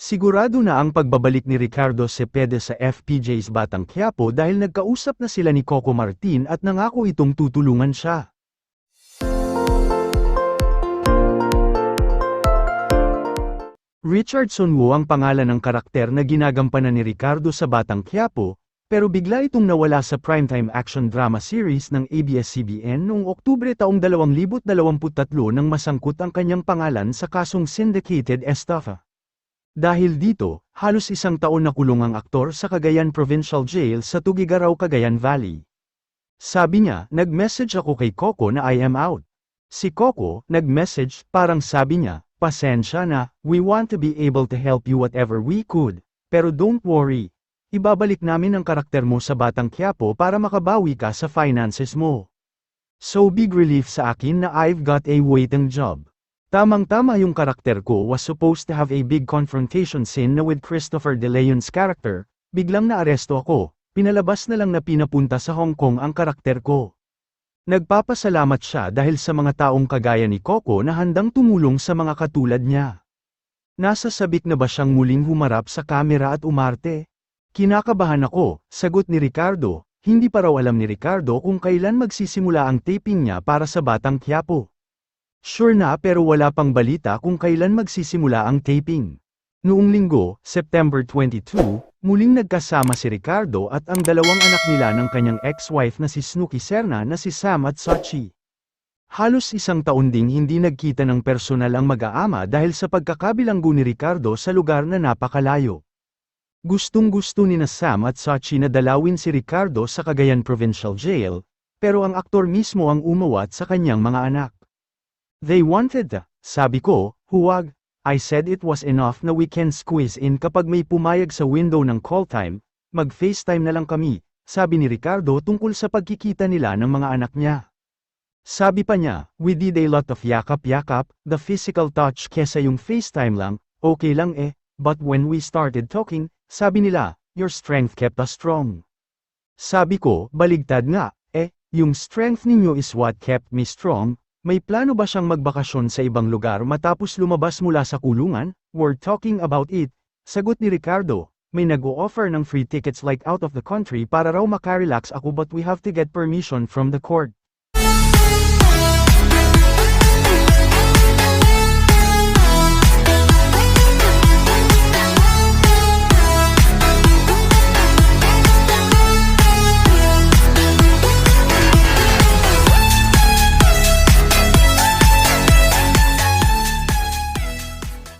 Sigurado na ang pagbabalik ni Ricardo Cepeda sa FPJ's Batang Quiapo dahil nagkausap na sila ni Coco Martin at nangako itong tutulungan siya. Richardson Wu ang pangalan ng karakter na ginagampanan ni Ricardo sa Batang Quiapo, pero bigla itong nawala sa primetime action drama series ng ABS-CBN noong Oktubre taong 2023 nang masangkot ang kanyang pangalan sa kasong syndicated estafa. Dahil dito, halos isang taon na kulong ang aktor sa Cagayan Provincial Jail sa Tugigaraw, Cagayan Valley. Sabi niya, nag-message ako kay Coco na I am out. Si Coco, nag-message, parang sabi niya, pasensya na, we want to be able to help you whatever we could, pero don't worry. Ibabalik namin ang karakter mo sa Batang Quiapo para makabawi ka sa finances mo. So big relief sa akin na I've got a waiting job. Tamang-tama yung karakter ko was supposed to have a big confrontation scene na with Christopher De Leon's character, biglang naaresto ako, pinalabas na lang na pinapunta sa Hong Kong ang karakter ko. Nagpapasalamat siya dahil sa mga taong kagaya ni Coco na handang tumulong sa mga katulad niya. Nasa sabik na ba siyang muling humarap sa kamera at umarte? Kinakabahan ako, sagot ni Ricardo, hindi pa raw alam ni Ricardo kung kailan magsisimula ang taping niya para sa Batang Quiapo. Sure na pero wala pang balita kung kailan magsisimula ang taping. Noong linggo, September 22, muling nagkasama si Ricardo at ang dalawang anak nila ng kanyang ex-wife na si Snooki Serna na si Sam at Sachi. Halos isang taon ding hindi nagkita ng personal ang mag-aama dahil sa pagkakabilanggo ni Ricardo sa lugar na napakalayo. Gustong-gusto ni na Sam at Sachi na dalawin si Ricardo sa Cagayan Provincial Jail, pero ang aktor mismo ang umawat sa kanyang mga anak. They wanted sabi ko, huwag, I said it was enough na we can squeeze in kapag may pumayag sa window ng call time, mag-FaceTime na lang kami, sabi ni Ricardo tungkol sa pagkikita nila ng mga anak niya. Sabi pa niya, we did a lot of yakap-yakap, the physical touch kesa yung FaceTime lang, okay lang eh, but when we started talking, sabi nila, your strength kept us strong. Sabi ko, baligtad nga, eh, yung strength ninyo is what kept me strong, may plano ba siyang magbakasyon sa ibang lugar matapos lumabas mula sa kulungan? We're talking about it. Sagot ni Ricardo, may nag-o-offer ng free tickets like out of the country para raw makarelax ako but we have to get permission from the court.